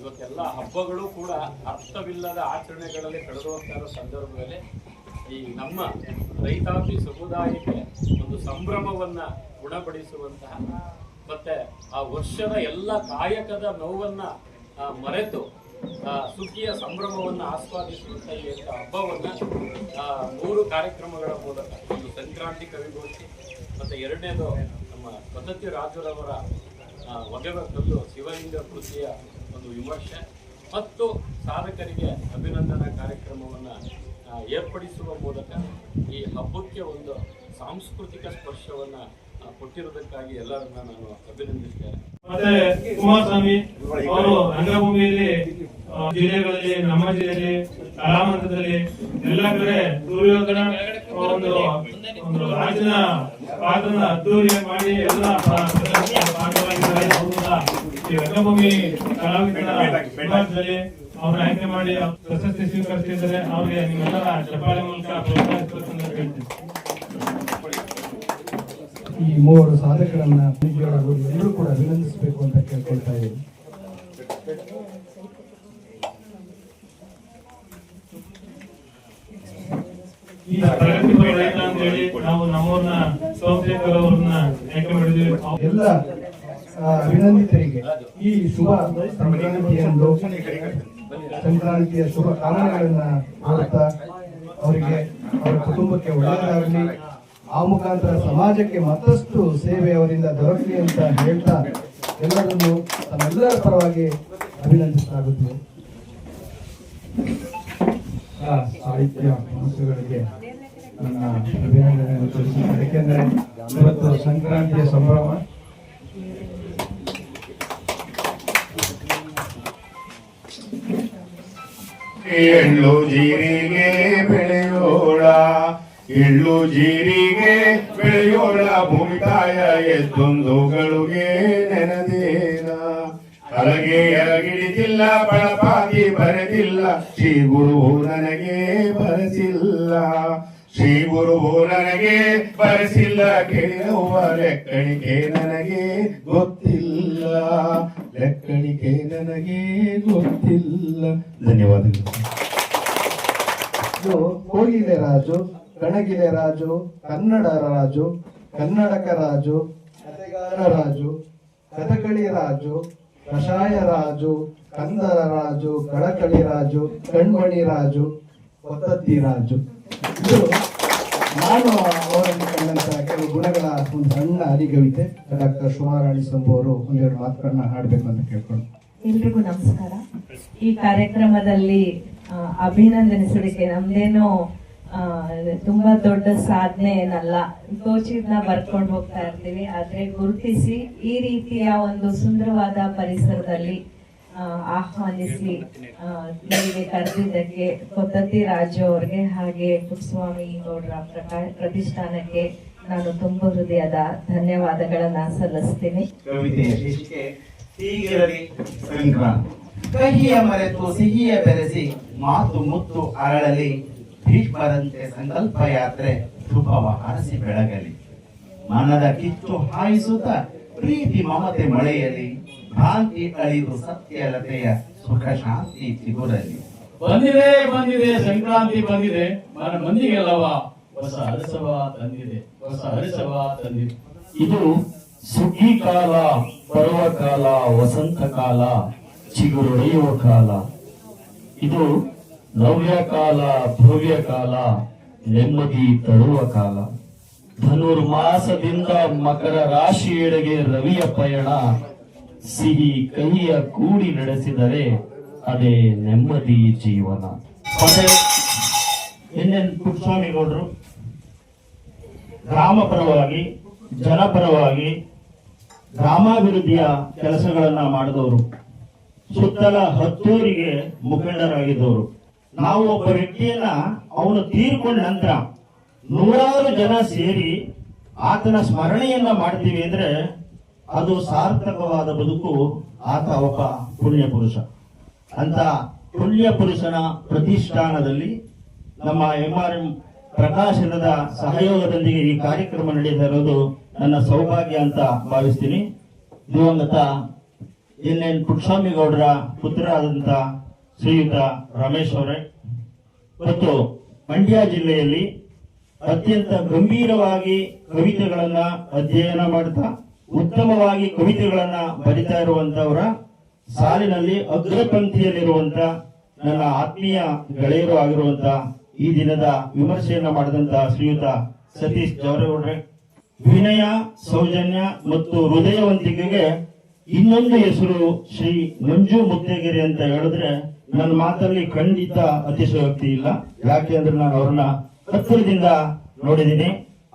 ಇವತ್ತೆಲ್ಲ ಹಬ್ಬಗಳು ಕೂಡ ಅರ್ಥವಿಲ್ಲದ ಆಚರಣೆಗಳಲ್ಲಿ ಇರೋ ಸಂದರ್ಭದಲ್ಲಿ ಈ ನಮ್ಮ ರೈತಾಪಿ ಸಮುದಾಯಕ್ಕೆ ಒಂದು ಸಂಭ್ರಮವನ್ನ ಗುಣಪಡಿಸುವಂತಹ ಮತ್ತೆ ಆ ವರ್ಷದ ಎಲ್ಲ ಕಾಯಕದ ನೋವನ್ನ ಮರೆತು ಸುಗ್ಗಿಯ ಸಂಭ್ರಮವನ್ನ ಆಸ್ವಾದಿಸುವಂತ ಈ ಹಬ್ಬವನ್ನ ಮೂರು ಕಾರ್ಯಕ್ರಮಗಳ ಮೂಲಕ, ಒಂದು ಸಂಕ್ರಾಂತಿ ಕವಿಗೋಷ್ಠಿ, ಮತ್ತೆ ಎರಡನೇದು ನಮ್ಮ ಪದ್ಧತಿ ರಾಜುರವರ ಒಗೆವ ಕಲ್ಲು ಶಿವಲಿಂಗ ಕೃತಿಯ ಒಂದು ವಿಮರ್ಶೆ ಮತ್ತು ಸಾಧಕರಿಗೆ ಅಭಿನಂದನಾ ಕಾರ್ಯಕ್ರಮವನ್ನ ಏರ್ಪಡಿಸುವ ಮೂಲಕ ಈ ಹಬ್ಬಕ್ಕೆ ಒಂದು ಸಾಂಸ್ಕೃತಿಕ ಸ್ಪರ್ಶವನ್ನ ಕೊಟ್ಟಿರೋದಕ್ಕಾಗಿ ಎಲ್ಲರನ್ನ ನಾನು ಅಭಿನಂದಿಸ್ತೇನೆ. ಮತ್ತೆ ಕುಮಾರಸ್ವಾಮಿ, ಅವರು ರಂಗಭೂಮಿಯಲ್ಲಿ ಜಿಲ್ಲೆಗಳಲ್ಲಿ, ನಮ್ಮ ಜಿಲ್ಲೆಯಲ್ಲಿ ಕಲಾಮಂತ್ರದಲ್ಲಿ ಎಲ್ಲ ಕಡೆ ದುರ್ಯೋಧನ ಒಂದು ಒಂದು ರಾಜನ ಪಾತ್ರನ ಅದ್ದೂರಿ ಮಾಡಿ ಎಲ್ಲ ರಂಗಭೂಮಿ ಕಲಾವಿದರ ವಿಭಾಗದಲ್ಲಿ ಅವ್ರ ಆಯ್ಕೆ ಮಾಡಿ ಪ್ರಶಸ್ತಿ ಸ್ವೀಕರಿಸಿದ್ದಾರೆ ಅವ್ರಿಗೆ ನಿಮ್ಮೆಲ್ಲರ ಚಪ್ಪಾಳೆ ಮೂಲಕ ಹೇಳ್ತೀನಿ ಈ ಮೂವರು ಸಾಧಕರನ್ನ ಎಲ್ಲರೂ ಕೂಡ ಅಭಿನಂದಿಸಬೇಕು ಅಂತ ಕೇಳ್ಕೊಳ್ತಾ ಇದ್ದೀನಿ. ಈ ಪ್ರಗತಿಪರ ರೈತ ಅಂತ ಹೇಳಿ ನಾವು ನಮ್ಮವ್ರನ್ನ ಸೋಮಶೇಖರ್ ಅವ್ರನ್ನ ಆಯ್ಕೆ ಎಲ್ಲ ಅಭಿನಂದಿತರಿಗೆ ಈ ಶುಭ ಸಂಕ್ರಾಂತಿಯನ್ನು ಸಂಕ್ರಾಂತಿಯ ಶುಭ ಕಾಮನೆಗಳನ್ನ ಮಾಡುತ್ತಾ ಅವರಿಗೆ ಅವರ ಕುಟುಂಬಕ್ಕೆ ಒಳ್ಳೆಯದಾಗಲಿ ಆ ಮುಖಾಂತರ ಸಮಾಜಕ್ಕೆ ಮತ್ತಷ್ಟು ಸೇವೆ ಅವರಿಂದ ದೊರಕಲಿ ಅಂತ ಹೇಳ್ತಾ ಎಲ್ಲರನ್ನು ತಮ್ಮೆಲ್ಲರ ಪರವಾಗಿ ಅಭಿನಂದಿಸಲಾಗುತ್ತದೆ. ಸಾಹಿತ್ಯ, ಮನಸ್ಸುಗಳಿಗೆ ನನ್ನ ಅಭಿನಂದನೆಯನ್ನು ತಿಳಿಸುತ್ತೇನೆ ಏಕೆಂದರೆ ಇವತ್ತು ಸಂಕ್ರಾಂತಿಯ ಸಂಭ್ರಮ. ಎಳ್ಳು ಜೀರಿಗೆ ಬೆಳೆಯೋಳ, ಎಳ್ಳು ಜೀರಿಗೆ ಬೆಳೆಯೋಳ ಭೂಮಿ ತಾಯ ಎದ್ದೊಂದುಗಳಿಗೆ ನೆನದೇನ? ಅಲಗೆ ಗಿಡಿದಿಲ್ಲ ಬಳಪಾಗಿ ಬರೆದಿಲ್ಲ, ಶ್ರೀ ಗುರು ನನಗೆ ಬರೆಸಿಲ್ಲ ಶ್ರೀ ಗುರು ನನಗೆ ಬರೆಸಿಲ್ಲ ಕೇಳುವ ಲೆಕ್ಕಣಿಕೆ ನನಗೆ ಗೊತ್ತಿಲ್ಲ. ಲೆಕ್ಕಣಿಕೆ ನನಗೆ ಗೊತ್ತಿಲ್ಲ. ಧನ್ಯವಾದಗಳು. ಕೋಗಿಲೆ ರಾಜು, ಕಣಗಿಲೆ ರಾಜು, ಕನ್ನಡ ರಾಜು, ಕನ್ನಡಕ ರಾಜು ಕಥೆಗಾರ ರಾಜು, ಕಥಕಳಿ ರಾಜು, ಕಷಾಯ ರಾಜು, ಕಂದರ ರಾಜು, ಕಳಕಳಿ ರಾಜು, ಕಣ್ಮಣಿ ರಾಜು, ಒತ್ತತ್ತಿ ರಾಜು. ಇದು ನಾನು ಅವರಲ್ಲಿ ಕಂಡಂತಹ ಕೆಲವು ಗುಣಗಳ ಒಂದು ಸಣ್ಣ ಅರಿಗವಿತೆ ಡಾಕ್ಟರ್ ಸುಮಾರಾಣಿ ಸಂಭು ಅವರು ಒಂದೆರಡು ಮಾತುಗಳನ್ನ ಹಾಡಬೇಕು ಅಂತ ಕೇಳ್ಕೊಂಡು ಎಲ್ರಿಗೂ ನಮಸ್ಕಾರ. ಈ ಕಾರ್ಯಕ್ರಮದಲ್ಲಿ ಅಭಿನಂದನಿಸಲಿಕ್ಕೆ ನಮ್ದೇನು ತುಂಬಾ ದೊಡ್ಡ ಸಾಧನೆ ಏನಲ್ಲ. ಕೋಚಿದ್ನ ಬರ್ಕೊಂಡು ಹೋಗ್ತಾ ಇರ್ತೀವಿ. ಆದ್ರೆ ಗುರುತಿಸಿ ಈ ರೀತಿಯ ಒಂದು ಸುಂದರವಾದ ಪರಿಸರದಲ್ಲಿ ಆಹ್ವಾನಿಸಿ ಇಲ್ಲಿಗೆ ಕರೆದಿದ್ದಕ್ಕೆ ಕೊತ್ತತಿ ರಾಜು ಅವ್ರಿಗೆ ಹಾಗೆ ಪುಟ್ಸ್ವಾಮಿ ಗೌಡ್ರ ಪ್ರತಿಷ್ಠಾನಕ್ಕೆ ನಾನು ತುಂಬ ಹೃದಯದ ಧನ್ಯವಾದಗಳನ್ನ ಸಲ್ಲಿಸ್ತೀನಿ. ಹೀಗಿರಲಿ ಕಹಿಯ ಮರೆತು ಸಿಹಿಯ ಬೆರೆಸಿ ಮಾತು ಮುತ್ತು ಅರಳಲಿ, ಭೀಷ್ಮರಂತೆ ಸಂಕಲ್ಪ ಯಾತ್ರೆ ಶುಭವ ಹರಸಿ ಬೆಳಗಲಿ. ಮನದ ಕಿಚ್ಚು ಹಾಯಿಸುತ್ತ, ಪ್ರೀತಿ ಮಮತೆ ಮಳೆಯಲಿ. ಭ್ರಾಂತಿ ಅಳಿದು ಸತ್ಯಲತೆಯ ಸುಖ ಶಾಂತಿ ಸಿಗುರಲಿ ಬಂದಿದೆ ಬಂದಿದೆ, ಸಂಕ್ರಾಂತಿ ಬಂದಿದೆ. ಮನ ಮಂದಿಗೆಲ್ಲವ ಹೊಸ ಹರಸವ ತಂದಿದೆ, ಹೊಸ ಹರಸವ ತಂದಿದೆ. ಇದು ಸುಗ್ಗಿ ಕಾಲ, ಪರ್ವ ಕಾಲ, ವಸಂತ ಕಾಲ ಚಿಗುರೊಡೆಯುವ ಕಾಲ. ಇದು ನವ್ಯ ಕಾಲ, ಭವ್ಯ ಕಾಲ, ನೆಮ್ಮದಿ ತರುವ ಕಾಲ. ಧನುರ್ಮಾಸದಿಂದ ಮಕರ ರಾಶಿಯೆಡೆಗೆ ರವಿಯ ಪಯಣ. ಸಿಹಿ ಕಹಿಯ ಕೂಡಿ ನಡೆಸಿದರೆ ಅದೇ ನೆಮ್ಮದಿ ಜೀವನ. ಎನ್ ಎನ್ ಗ್ರಾಮ ಪರವಾಗಿ ಜನಪರವಾಗಿ ಗ್ರಾಮಾಭಿವೃದ್ಧಿಯ ಕೆಲಸಗಳನ್ನ ಮಾಡಿದವರು. ಸುತ್ತಲ ಹತ್ತೂರಿಗೆ ಮುಖಂಡರಾಗಿದ್ದವರು. ನಾವು ಒಬ್ಬ ವ್ಯಕ್ತಿಯನ್ನ ಅವನು ತೀರ್ಕೊಂಡ ನಂತರ ನೂರಾರು ಜನ ಸೇರಿ ಆತನ ಸ್ಮರಣೆಯನ್ನ ಮಾಡ್ತೀವಿ ಅಂದ್ರೆ ಅದು ಸಾರ್ಥಕವಾದ ಬದುಕು ಆತ ಒಬ್ಬ ಪುಣ್ಯ ಪುರುಷ. ಅಂತ ಪುಣ್ಯ ಪುರುಷನ ಪ್ರತಿಷ್ಠಾನದಲ್ಲಿ ನಮ್ಮ ಎಂ ಆರ್ ಎಂ ಪ್ರಕಾಶನದ ಸಹಯೋಗದೊಂದಿಗೆ ಈ ಕಾರ್ಯಕ್ರಮ ನಡೀತಾ ಇರೋದು ನನ್ನ ಸೌಭಾಗ್ಯ ಅಂತ ಭಾವಿಸ್ತೀನಿ. ದಿವಂಗತ ಎನ್ ಎನ್ ಗೌಡರ ಪುತ್ರರಾದಂಥ ಶ್ರೀಯುತ ರಮೇಶ್ ಅವರೇ. ಮತ್ತು ಮಂಡ್ಯ ಜಿಲ್ಲೆಯಲ್ಲಿ ಅತ್ಯಂತ ಗಂಭೀರವಾಗಿ ಕವಿತೆಗಳನ್ನ ಅಧ್ಯಯನ ಮಾಡ್ತಾ ಉತ್ತಮವಾಗಿ ಕವಿತೆಗಳನ್ನ ಬರಿತಾ ಇರುವಂತವರ ಸಾಲಿನಲ್ಲಿ ಅಗ್ರಪಂಥಿಯಲ್ಲಿರುವಂತ ನನ್ನ ಆತ್ಮೀಯ ಗೆಳೆಯರು ಆಗಿರುವಂತ ಈ ದಿನದ ವಿಮರ್ಶೆಯನ್ನ ಮಾಡಿದಂತ ಶ್ರೀಯುತ ಸತೀಶ್ ಜವರೇಗೌಡ್ರೆ ವಿನಯ, ಸೌಜನ್ಯ ಮತ್ತು ಹೃದಯವಂತಿಕೆಗೆ ಇನ್ನೊಂದು ಹೆಸರು ಶ್ರೀ ಮಂಜು ಮುತ್ತೇಗಿರಿ ಅಂತ ಹೇಳಿದ್ರೆ ನನ್ನ ಮಾತಲ್ಲಿ ಖಂಡಿತ ಅತಿಶಯೋಕ್ತಿ ಇಲ್ಲ. ಯಾಕೆ ಅಂದ್ರೆ ನಾನು ಅವ್ರನ್ನ ಹತ್ತಿರದಿಂದ ನೋಡಿದ್ದೀನಿ.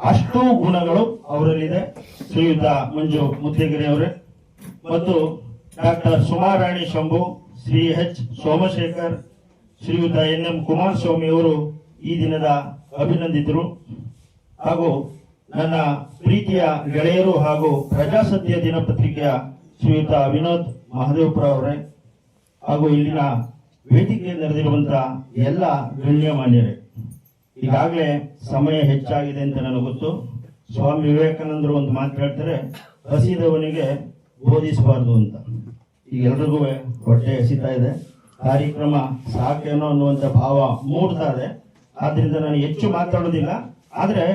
ಅಷ್ಟು ಗುಣಗಳು ಅವರಲ್ಲಿದೆ. ಶ್ರೀಯುತ ಮಂಜು ಮುದ್ದೇಗಿರಿ ಅವರೇ ಮತ್ತು ಡಾಕ್ಟರ್ ಸುಮಾರಾಣಿ ಶಂಭು, ಶ್ರೀ ಎಚ್ ಸೋಮಶೇಖರ್, ಶ್ರೀಯುತ ಎನ್ ಎಂ ಕುಮಾರಸ್ವಾಮಿ ಅವರು ಈ ದಿನದ ಅಭಿನಂದಿತರು. ಹಾಗೂ ನನ್ನ ಪ್ರೀತಿಯ ಗೆಳೆಯರು ಹಾಗೂ ಪ್ರಜಾಸತ್ಯ ದಿನಪತ್ರಿಕೆಯ ಶ್ರೀಯುತ ವಿನೋದ್ ಮಹದೇವಪುರ ಅವರೇ ಹಾಗೂ ಇಲ್ಲಿನ ವೇದಿಕೆ ನೆರೆದಿರುವಂತಹ ಎಲ್ಲ ಗಣ್ಯಮಾನ್ಯರೇ. ಈಗಾಗಲೇ ಸಮಯ ಹೆಚ್ಚಾಗಿದೆ ಅಂತ ನನಗೆ ಗೊತ್ತು. ಸ್ವಾಮಿ ವಿವೇಕಾನಂದರು ಒಂದು ಮಾತು ಹೇಳ್ತಾರೆ, ಹಸಿದವನಿಗೆ ಬೋಧಿಸಬಾರ್ದು ಅಂತ. ಈಗ ಎಲ್ರಿಗೂ ಹೊಟ್ಟೆ ಹಸಿತಾ ಇದೆ. ಕಾರ್ಯಕ್ರಮ ಸಾಕೇನೋ ಅನ್ನುವಂಥ ಭಾವ ಮೂಡ್ತಾ ಇದೆ. ಆದ್ರಿಂದ ನಾನು ಹೆಚ್ಚು ಮಾತಾಡೋದಿಲ್ಲ. ಆದರೆ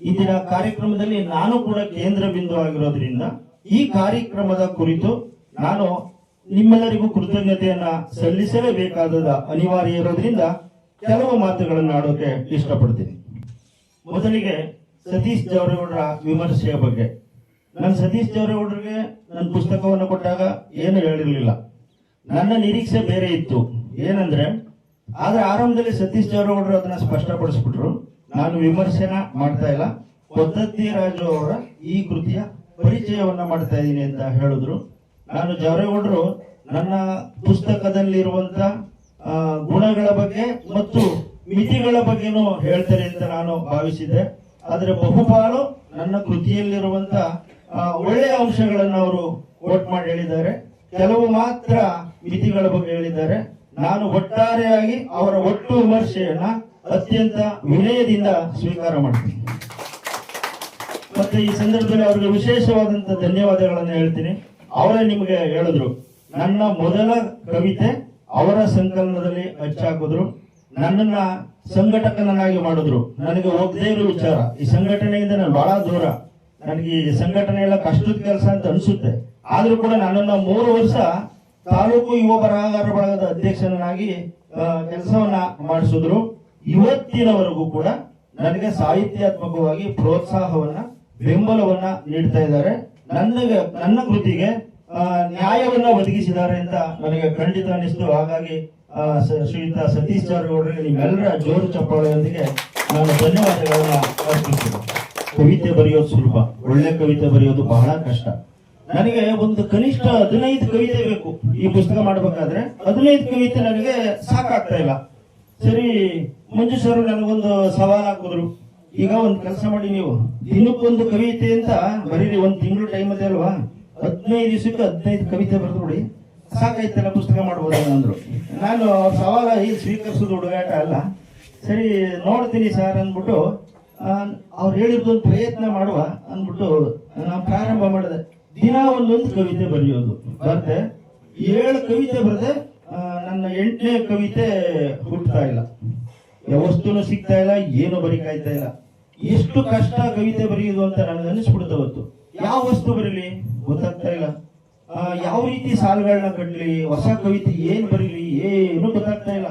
ಇಂದಿನ ಕಾರ್ಯಕ್ರಮದಲ್ಲಿ ನಾನು ಕೂಡ ಕೇಂದ್ರ ಬಿಂದು ಆಗಿರೋದ್ರಿಂದ ಈ ಕಾರ್ಯಕ್ರಮದ ಕುರಿತು ನಾನು ನಿಮ್ಮೆಲ್ಲರಿಗೂ ಕೃತಜ್ಞತೆಯನ್ನ ಸಲ್ಲಿಸಲೇಬೇಕಾದ ಅನಿವಾರ್ಯ ಇರೋದ್ರಿಂದ ಕೆಲವು ಮಾತುಗಳನ್ನು ಆಡೋಕೆ ಇಷ್ಟಪಡ್ತೀನಿ. ಮೊದಲಿಗೆ ಸತೀಶ್ ಜಾವರೇಗೌಡರ ವಿಮರ್ಶೆಯ ಬಗ್ಗೆ. ನಾನು ಸತೀಶ್ ಜಾವರೇಗೌಡರಿಗೆ ನನ್ನ ಪುಸ್ತಕವನ್ನು ಕೊಟ್ಟಾಗ ಏನು ಹೇಳಿರಲಿಲ್ಲ. ನನ್ನ ನಿರೀಕ್ಷೆ ಬೇರೆ ಇತ್ತು. ಏನಂದ್ರೆ, ಆದ್ರೆ ಆರಂಭದಲ್ಲಿ ಸತೀಶ್ ಜಾವರೇಗೌಡರು ಅದನ್ನ ಸ್ಪಷ್ಟಪಡಿಸ್ಬಿಟ್ರು. ನಾನು ವಿಮರ್ಶೆನ ಮಾಡ್ತಾ ಇಲ್ಲ. ಪದ್ಧತಿ ರಾಜು ಅವರ ಈ ಕೃತಿಯ ಪರಿಚಯವನ್ನ ಮಾಡ್ತಾ ಇದ್ದೀನಿ ಅಂತ ಹೇಳಿದ್ರು. ನಾನು ಜಾವರೇಗೌಡರು ನನ್ನ ಪುಸ್ತಕದಲ್ಲಿರುವಂತ ಗುಣಗಳ ಬಗ್ಗೆ ಮತ್ತು ಮಿತಿಗಳ ಬಗ್ಗೆನೂ ಹೇಳ್ತಾರೆ ಅಂತ ನಾನು ಭಾವಿಸಿದ್ದೆ. ಆದರೆ ಬಹುಪಾಲು ನನ್ನ ಕೃತಿಯಲ್ಲಿರುವಂತ ಒಳ್ಳೆಯ ಅಂಶಗಳನ್ನು ಅವರು ಕೋಟ್ ಮಾಡಿ ಹೇಳಿದ್ದಾರೆ. ಕೆಲವು ಮಾತ್ರ ಮಿತಿಗಳ ಬಗ್ಗೆ ಹೇಳಿದ್ದಾರೆ. ನಾನು ಒಟ್ಟಾರೆಯಾಗಿ ಅವರ ಒಟ್ಟು ವಿಮರ್ಶೆಯನ್ನ ಅತ್ಯಂತ ವಿನಯದಿಂದ ಸ್ವೀಕಾರ ಮಾಡ್ತೀನಿ. ಮತ್ತೆ ಈ ಸಂದರ್ಭದಲ್ಲಿ ಅವರಿಗೆ ವಿಶೇಷವಾದಂತ ಧನ್ಯವಾದಗಳನ್ನು ಹೇಳ್ತೀನಿ. ಅವರೇ ನಿಮಗೆ ಹೇಳಿದ್ರು, ನನ್ನ ಮೊದಲ ಕವಿತೆ ಅವರ ಸಂಕಲನದಲ್ಲಿ ಹಚ್ಚಾಕಿದ್ರು ನನ್ನನ್ನ ಸಂಘಟಕನನ್ನಾಗಿ ಮಾಡಿದ್ರು. ನನಗೆ ಹೋಗದೇ ಇರೋ ವಿಚಾರ, ಈ ಸಂಘಟನೆಯಿಂದ ನಾನು ಬಹಳ ದೂರ. ನನಗೆ ಈ ಸಂಘಟನೆ ಎಲ್ಲ ಕಷ್ಟದ ಕೆಲಸ ಅಂತ ಅನಿಸುತ್ತೆ. ಆದ್ರೂ ಕೂಡ ನನ್ನನ್ನ ಮೂರು ವರ್ಷ ತಾಲೂಕು ಯುವ ಬರಹಗಾರ ಬಳಗದ ಅಧ್ಯಕ್ಷನನ್ನಾಗಿ ಕೆಲಸವನ್ನ ಮಾಡಿಸಿದ್ರು. ಇವತ್ತಿನವರೆಗೂ ಕೂಡ ನನಗೆ ಸಾಹಿತ್ಯಾತ್ಮಕವಾಗಿ ಪ್ರೋತ್ಸಾಹವನ್ನ, ಬೆಂಬಲವನ್ನ ನೀಡ್ತಾ ಇದ್ದಾರೆ. ನನಗೆ ನನ್ನ ಕೃತಿಗೆ ನ್ಯಾಯವನ್ನ ಒದಗಿಸಿದ್ದಾರೆ ಅಂತ ನನಗೆ ಖಂಡಿತ ಅನಿಸ್ತು ಹಾಗಾಗಿ ಶ್ರೀಯುತ ಸತೀಶ್ ಜಾರಕಿಹೊಳಿ ನಿಮ್ಮೆಲ್ಲರ ಜೋರು ಚಪ್ಪಾಳೆಯೊಂದಿಗೆ ನಾನು ಧನ್ಯವಾದಗಳನ್ನ ಅರ್ಪಿಸ್ತೇನೆ ಕವಿತೆ ಬರೆಯೋದು ಸುಲಭ, ಒಳ್ಳೆ ಕವಿತೆ ಬರೆಯೋದು ಬಹಳ ಕಷ್ಟ. ನನಗೆ ಒಂದು ಕನಿಷ್ಠ ಹದಿನೈದು ಕವಿತೆ ಬೇಕು. ಈ ಪುಸ್ತಕ ಮಾಡಬೇಕಾದ್ರೆ ಹದಿನೈದು ಕವಿತೆ ನನಗೆ ಸಾಕಾಗ್ತಾ ಇಲ್ಲ. ಸರಿ, ಮಂಜು ಸರ್ ನನಗೊಂದು ಸವಾಲ್ ಹಾಕಿದ್ರು. ಈಗ ಒಂದು ಕೆಲಸ ಮಾಡಿ ನೀವು. ದಿನಕ್ಕೊಂದು ಕವಿತೆ ಅಂತ ಬರೀರಿ, ಒಂದು ತಿಂಗಳು ಟೈಮ್ ಇದೆ ಅಲ್ವಾ? ಹದಿನೈದು ದಿವಸಕ್ಕೆ ಹದಿನೈದು ಕವಿತೆ ಬರೆದು ಬಿಡಿ ಸಾಕಾಯ್ತಲ್ಲ ಪುಸ್ತಕ ಮಾಡ್ಬೋದು ಅಂದರು. ನಾನು ಅವ್ರ ಸವಾಲ ಈಗ ಸ್ವೀಕರಿಸೋದು ಹುಡುಗಾಟ ಅಲ್ಲ. ಸರಿ, ನೋಡ್ತೀನಿ ಸರ್ ಅಂದ್ಬಿಟ್ಟು ಅವ್ರು ಹೇಳಿದ್ದೊಂದು ಪ್ರಯತ್ನ ಮಾಡುವ ಅಂದ್ಬಿಟ್ಟು ನಾನು ಪ್ರಾರಂಭ ಮಾಡಿದೆ. ದಿನ ಒಂದೊಂದು ಕವಿತೆ ಬರೆಯೋದು. ಬರ್ತೆ ಏಳು ಕವಿತೆ ಬರೆದೆ ನನ್ನ ಎಂಟನೇ ಕವಿತೆ ಹುಟ್ಟುತ್ತಾ ಇಲ್ಲ. ವಸ್ತುನು ಸಿಗ್ತಾ ಇಲ್ಲ, ಏನು ಬರೀಕಾಯ್ತಾ ಇಲ್ಲ. ಎಷ್ಟು ಕಷ್ಟ ಕವಿತೆ ಬರೆಯೋದು ಅಂತ ನನಗೆ ಅವತ್ತು. ಯಾವ ವಸ್ತು ಬರಲಿ? ಗೊತ್ತಾಗ್ತಾ ಇಲ್ಲ. ಯಾವ ರೀತಿ ಸಾಲುಗಳನ್ನ ಕಟ್ಟಲಿ ಹೊಸ ಕವಿತೆ ಏನ್ ಬರೀಲಿ? ಏನು ಗೊತ್ತಾಗ್ತಾ ಇಲ್ಲ.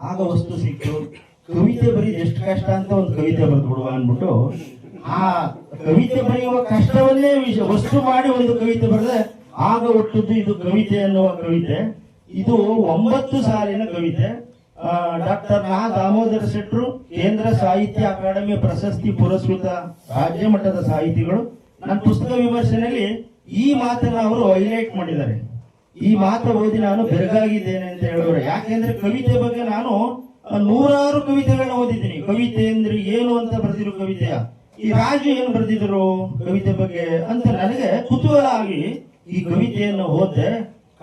ಆಗ ವಸ್ತು ಸಿಕ್ತು. ಕವಿತೆ ಬರೀದ್ ಎಷ್ಟು ಕಷ್ಟ ಅಂತ ಒಂದು ಕವಿತೆ ಬರೆದು ಬಿಡುವ ಅನ್ಬಿಟ್ಟು ಆ ಕವಿತೆ ಬರೆಯುವ ಕಷ್ಟವನ್ನೇ ವಿಷಯ ವಸ್ತು ಮಾಡಿ ಒಂದು ಕವಿತೆ ಬರೆದ್ರೆ ಆಗ ಹುಟ್ಟಿದ್ದು ಇದು ಕವಿತೆ ಅನ್ನುವ ಕವಿತೆ. ಇದು ಒಂಬತ್ತು ಸಾಲಿನ ಕವಿತೆ. ಡಾಕ್ಟರ್ ನಾ ದಾಮೋದರ ಶೆಟ್ರು, ಕೇಂದ್ರ ಸಾಹಿತ್ಯ ಅಕಾಡೆಮಿ ಪ್ರಶಸ್ತಿ ಪುರಸ್ಕೃತ ರಾಜ್ಯ ಮಟ್ಟದ ಸಾಹಿತಿಗಳು. ನನ್ನ ಪುಸ್ತಕ ವಿಮರ್ಶೆನಲ್ಲಿ ಈ ಮಾತನ್ನ ಅವರು ಹೈಲೈಟ್ ಮಾಡಿದ್ದಾರೆ. ಈ ಮಾತು ಓದಿ ನಾನು ಬೆರಗಾಗಿದ್ದೇನೆ ಅಂತ ಹೇಳೋರು. ಯಾಕೆಂದ್ರೆ ಕವಿತೆ ಬಗ್ಗೆ ನಾನು ನೂರಾರು ಕವಿತೆಗಳನ್ನ ಓದಿದ್ದೀನಿ. ಕವಿತೆ ಅಂದ್ರೆ ಏನು ಅಂತ ಬರೆದಿರೋ ಕವಿತೆಯ. ಈ ರಾಜು ಏನು ಬರೆದಿದ್ರು ಕವಿತೆ ಬಗ್ಗೆ ಅಂತ ನನಗೆ ಕುತೂಹಲ ಆಗಿ ಈ ಕವಿತೆಯನ್ನು ಓದ್ದೆ,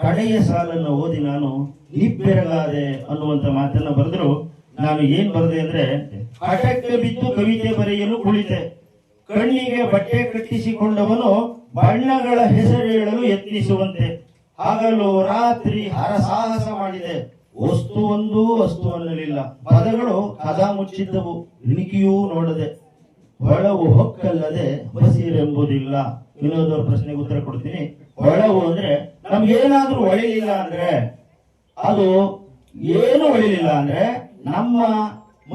ಕಡೆಯ ಸಾಲನ್ನು ಓದಿ ನಾನು ನಿಬ್ಬೆರಗಾದೆ ಅನ್ನುವಂತ ಮಾತನ್ನ ಬರೆದ್ರು. ನಾನು ಏನ್ ಬರೆದೆ ಅಂದ್ರೆ ಹಠಕ್ಕೆ ಬಿದ್ದು ಕವಿತೆ ಬರೆಯಲು ಕುಳಿತೆ. ಕಣ್ಣಿಗೆ ಬಟ್ಟೆ ಕಟ್ಟಿಸಿಕೊಂಡವನು ಬಣ್ಣಗಳ ಹೆಸರು ಹೇಳಲು ಯತ್ನಿಸುವಂತೆ ಹಗಲು ರಾತ್ರಿ ಹರಸಾಹಸ ಮಾಡಿದೆ. ವಸ್ತು ಒಂದು ವಸ್ತು ಅನ್ನಲಿಲ್ಲ. ಪದಗಳು ಕದ ಮುಚ್ಚಿದ್ದವು. ಇಣಿಕೆಯೂ ನೋಡದೆ. ಹೊಳವು ಹೊಕ್ಕಲ್ಲದೆ ಬಸಿರೆಂಬುದಿಲ್ಲ. ವಿನೋದವ್ರ ಪ್ರಶ್ನೆಗೆ ಉತ್ತರ ಕೊಡ್ತೀನಿ. ಹೊಳವು ಅಂದ್ರೆ ನಮ್ಗೇನಾದ್ರೂ ಒಳಿಲಿಲ್ಲ ಅಂದ್ರೆ? ಅದು ಏನು ಒಳಿಲಿಲ್ಲ ಅಂದ್ರೆ ನಮ್ಮ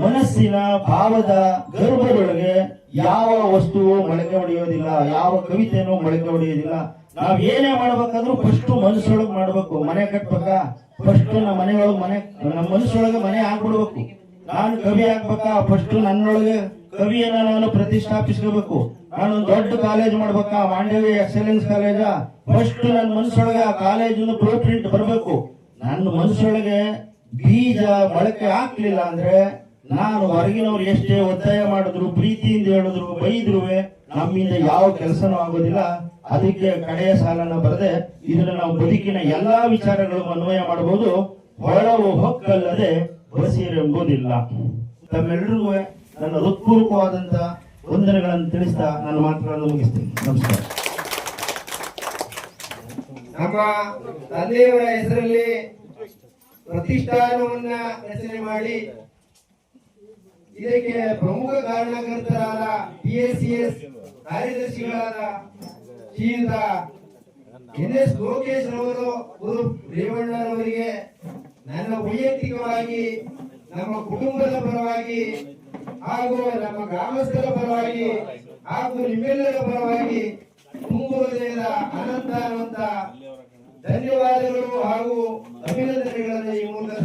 ಮನಸ್ಸಿನ ಭಾವದ ಗರ್ಭದೊಳಗೆ ಯಾವ ವಸ್ತುವು ಮೊಳಕೆ ಹೊಡೆಯೋದಿಲ್ಲ ಯಾವ ಕವಿತೆನೂ ಮೊಳಕೆ ಹೊಡೆಯೋದಿಲ್ಲ ನಾವ್ ಏನೇ ಮಾಡ್ಬೇಕಾದ್ರೂ ಫಸ್ಟ್ ಮನಸ್ಸೊಳಗ್ ಮಾಡ್ಬೇಕು. ಮನೆ ಕಟ್ಬೇಕಾ? ಫಸ್ಟ್ ನಮ್ಮ ಮನೆಯೊಳಗೆ ಮನೆ, ನಮ್ಮ ಮನಸ್ಸೊಳಗೆ ಮನೆ ಆಗ್ಬಿಡ್ಬೇಕು. ನಾನು ಕವಿ ಆಗ್ಬೇಕಾ? ಫಸ್ಟ್ ನನ್ನೊಳಗೆ ಕವಿಯನ್ನ ನಾನು ಪ್ರತಿಷ್ಠಾಪಿಸ್ಕೋಬೇಕು. ನಾನು ದೊಡ್ಡ ಕಾಲೇಜ್ ಮಾಡ್ಬೇಕಾ? ಮಾಂಡವಿ ಎಕ್ಸಲೆನ್ಸ್ ಕಾಲೇಜ ಫಸ್ಟ್ ನನ್ನ ಮನಸ್ಸೊಳಗೆ ಆ ಕಾಲೇಜಿನ ಬ್ಲೂ ಪ್ರಿಂಟ್ ಬರಬೇಕು. ನನ್ನ ಮನಸ್ಸೊಳಗೆ ಬೀಜ ಮೊಳಕೆ ಹಾಕ್ಲಿಲ್ಲ ಅಂದ್ರೆ ನಾನು ಹೊರಗಿನವ್ರು ಎಷ್ಟೇ ಒತ್ತಾಯ ಮಾಡಿದ್ರು, ಪ್ರೀತಿಯಿಂದ ಹೇಳಿದ್ರು ಬೈದ್ರು ನಮ್ಮಿಂದ ಯಾವ ಕೆಲಸನೂ ಆಗೋದಿಲ್ಲ. ಅದಕ್ಕೆ ಕಡೆಯ ಸಾಲನ ಬರದೆ ಇದನ್ನ ನಾವು ಬದುಕಿನ ಎಲ್ಲಾ ವಿಚಾರಗಳು ಅನ್ವಯ ಮಾಡಬಹುದು ಹೊಳವು ಹೊಕ್ಕಲ್ಲದೆ ಬಸಿರೆಂಬುದಿಲ್ಲ. ತಮ್ಮೆಲ್ಲರಿಗೂ ನನ್ನ ಹೃತ್ಪೂರ್ವಕವಾದಂತ ವಂದನೆಗಳನ್ನು ತಿಳಿಸ್ತಾ ನನ್ನ ಮಾತುಗಳನ್ನು ಮುಗಿಸ್ತೀನಿ. ನಮಸ್ಕಾರ. ನಮ್ಮ ತಂದೆಯವರ ಹೆಸರಲ್ಲಿ ಪ್ರತಿಷ್ಠಾನವನ್ನ ರಚನೆ ಮಾಡಿ ಇದಕ್ಕೆ ಪ್ರಮುಖ ಕಾರಣಕರ್ತರಾದ ಪಿ ಎಸ್ ಸಿ ಎಸ್ ಕಾರ್ಯದರ್ಶಿಗಳಾದ ಶ್ರೀಯುತ ಎನ್ ಎಸ್ ಲೋಕೇಶ್ ರವರು, ಗುರು ರೇವಣ್ಣರವರಿಗೆ ನನ್ನ ವೈಯಕ್ತಿಕವಾಗಿ, ನಮ್ಮ ಕುಟುಂಬದ ಪರವಾಗಿ ಹಾಗೂ ನಮ್ಮ ಗ್ರಾಮಸ್ಥರ ಪರವಾಗಿ ಹಾಗೂ ನಿಮ್ಮೆಲ್ಲರ ಪರವಾಗಿ ತುಂಬುವುದರಿಂದ ಅನಂತ ಅನಂತ ಧನ್ಯವಾದಗಳು ಹಾಗೂ ಅಭಿನಂದನೆಗಳನ್ನು ಈ ಮೂಲಕ